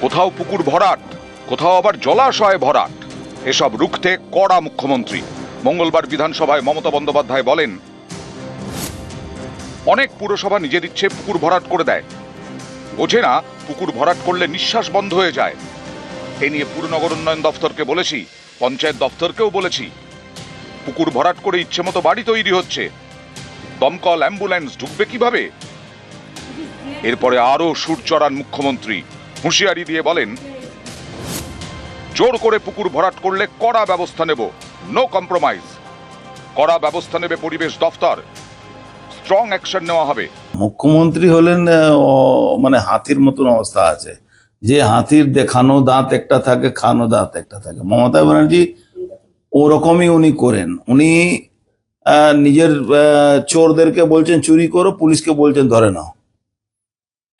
কোথাও পুকুর ভরাট, কোথাও আবার জলাশয় ভরাট। এসব রুখতে কড়া মুখ্যমন্ত্রী। মঙ্গলবার বিধানসভায় মমতা বন্দ্যোপাধ্যায় বলেন, অনেক পুরসভা নিজের ইচ্ছে পুকুর ভরাট করে দেয়। বোঝে না, পুকুর ভরাট করলে নিঃশ্বাস বন্ধ হয়ে যায়। এ নিয়ে পুরনগর উন্নয়ন দফতরকে বলেছি, পঞ্চায়েত দফতরকেও বলেছি, পুকুর ভরাট করে ইচ্ছে মতো বাড়ি তৈরি হচ্ছে। দমকল, অ্যাম্বুলেন্স ঢুকবে কীভাবে? এরপরে আরও সুর চড়ান মুখ্যমন্ত্রী। হুঁশিয়ারি দিয়ে বলেন, জোর করে পুকুর ভরাট করলে কড়া ব্যবস্থা নেব নো কম্প্রোমাইজ কড়া ব্যবস্থা নেবে পরিবেশ দফতর স্ট্রং অ্যাকশন নেওয়া হবে। মুখ্যমন্ত্রী হলেন মানে হাতির মতন অবস্থা আছে। যে হাতির দেখানো দাঁত একটা থাকে, খানো দাঁত একটা থাকে। মমতা ব্যানার্জি ওরকমই উনি করেন। উনি নিজের চোরদেরকে বলছেন, চুরি করো, পুলিশকে বলছেন, ধরে নাও।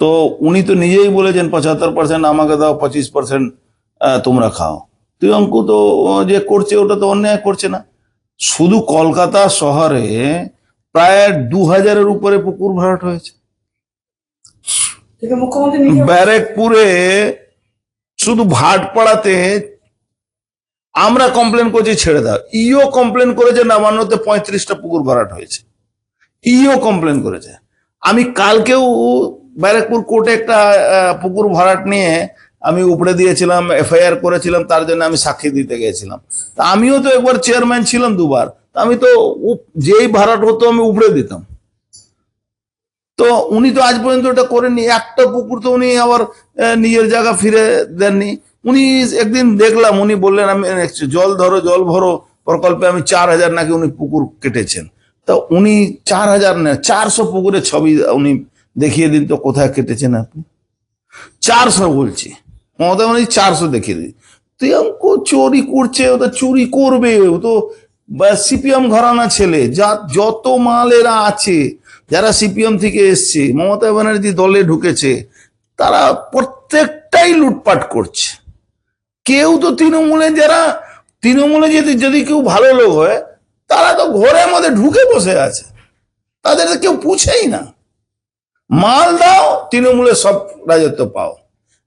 তো উনি তো নিজেই বলেছেন পঁচাত্তর পার্সেন্ট আমাকে দাও পঁচিশ পার্সেন্ট তোমরা খাও। তুই তো যে করছে ওটা তো অন্যায় করছে না। শুধু কলকাতা শহরে প্রায় দু হাজারের উপরে পুকুর ভরাট হয়েছে। ব্যারেকপুরে শুধু ভাটপাড়াতে আমরা কমপ্লেন করছি ছেড়ে দাও। ইও কমপ্লেন করেছে নবান্নতে পঁয়ত্রিশটা পুকুর ভরাট হয়েছে। ইও কমপ্লেন করেছে। আমি কালকেও ব্যারেকপুর কোর্টে একটা পুকুর ভরাট নিয়ে আমি উপড়ে দিয়েছিলাম, এফআইআর করেছিলাম, তার জন্য আমি সাক্ষী দিতে গিয়েছিলাম। তা আমিও তো একবার চেয়ারম্যান ছিলাম দুবার। আমি তো যেই ভাড়াট হতো আমি উপড়ে দিতাম। তো উনি তো আজ পর্যন্ত ওটা করেননি। একটা পুকুর তো উনি আবার নিজের জায়গা ফিরে দেননি। উনি একদিন দেখলাম, উনি বললেন, আমি জল ধরো, জল ভরো, প্রকল্পে আমি চার হাজার নাকি উনি পুকুর কেটেছেন। তা উনি চার হাজার না, চারশো পুকুরের ছবি উনি দেখিয়ে দিন তো কোথায় কেটেছেন আপনি? চারশো বলছি। মমতা মানে চারশো দেখিয়ে দিন। আমাকে চুরি করছে, ও তো চুরি করবে, ও তো সিপিএম ঘরানা ছেলে, যা যত মাল এরা আছে, যারা সিপিএম থেকে এসছে, মমতা ব্যানার্জি দলে ঢুকেছে, তারা প্রত্যেকটাই লুটপাট করছে। কেউ তো তৃণমূলে যারা, তৃণমূলে যদি যদি কেউ ভালো লোক হয়, তারা তো ঘরের মধ্যে ঢুকে বসে আছে। তাদের কেউ পুছেই না। মাল দাও তৃণমূলে সব রাজত্ব পাও।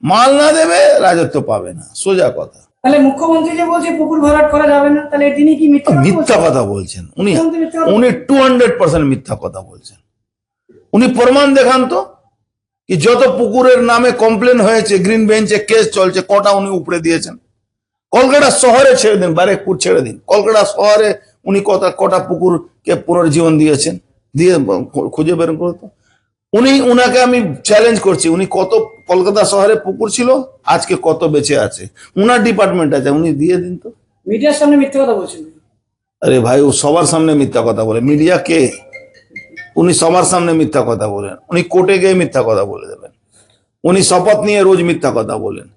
মাল না দেবে রাজত্ব পাবে না। সোজা কথা। তাহলে মুখ্যমন্ত্রী যে বলছে পুকুর ভরাট করা যাবে না তাহলে তিনি কি মিথ্যা কথা মিথ্যা কথা বলছেন। উনি উনি টু হান্ড্রেড পার্সেন্ট মিথ্যা কথা বলছেন। উনি প্রমাণ দেখান তো কি যত পুকুরের নামে কমপ্লেন হয়েছে গ্রিন বেঞ্চে কেস চলছে কটা উনি উপরে দিয়েছেন। কলকাতা শহরে ছেড়ে দিন ব্যারেকপুর ছেড়ে দিন। কলকাতা শহরে উনি কটা কটা পুকুরকে পুনর্জীবন দিয়েছেন। দিয়ে খুঁজে বের করতো উনি উনাকে আমি চ্যালেঞ্জ করছি উনি কত কলকাতা শহরে পুকুর ছিল আজকে কত বেঁচে আছে। উনার ডিপার্টমেন্ট আছে উনি দিয়ে দিন তো। মিডিয়ার সামনে মিথ্যা কথা বলছেন আরে ভাই ও সবার সামনে মিথ্যা কথা বলে। মিডিয়া কে? উনি সবার সামনে মিথ্যা কথা বলেন। উনি কোর্টে গিয়ে মিথ্যা কথা বলে দেবেন। উনি শপথ নিয়ে রোজ মিথ্যা কথা বলেন।